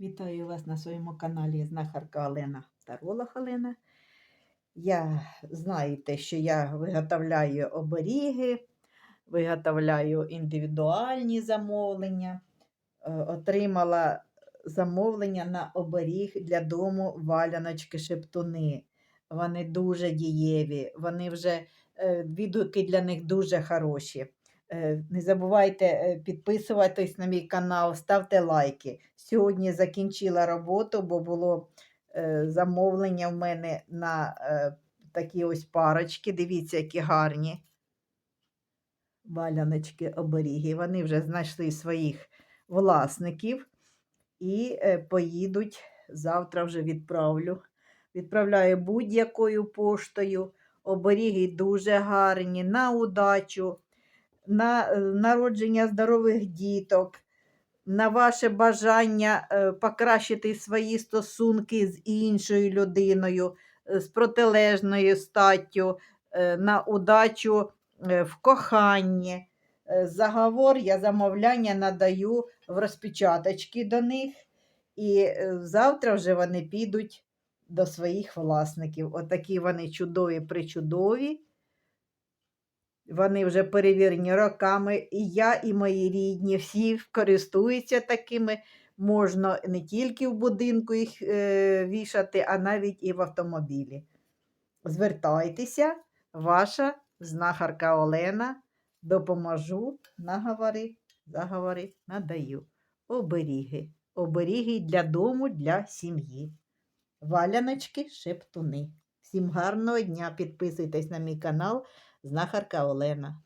Вітаю вас на своєму каналі Знахарка Олена Таролог Олена. Я знаєте, що я виготовляю оберіги, виготовляю індивідуальні замовлення. Е, Отримала замовлення на оберіг для дому валяночки шептуни. Вони дуже дієві, вони вже е, відгуки для них дуже хороші. Е, Не забувайте е, підписуватись на мій канал, ставте лайки. Сьогодні закінчила роботу, бо було е, замовлення в мене на такі ось парочки. Дивіться, які гарні валяночки оберіги. Вони вже знайшли своїх власників і поїдуть. Завтра вже відправлю. Відправляю будь-якою поштою. Оберіги дуже гарні, на удачу, на е, народження здорових діток, на ваше бажання е, покращити свої стосунки з іншою людиною, е, з протилежною статтю, на удачу в коханні. Заговор я замовляння надаю в розпечаточки до них, і завтра вже вони підуть до своїх власників. Отакі вони чудові, причудові. Вони вже перевірені роками, і я, і мої рідні, всі користуються такими. Можна не тільки в будинку їх е, вішати, а навіть і в автомобілі. Звертайтеся, ваша знахарка Олена. Допоможу, наговори, заговори, надаю. Оберіги. Оберіги для дому, для сім'ї. Валяночки, шептуни. Всім гарного дня! Підписуйтесь на мій канал. Знахарка Олена.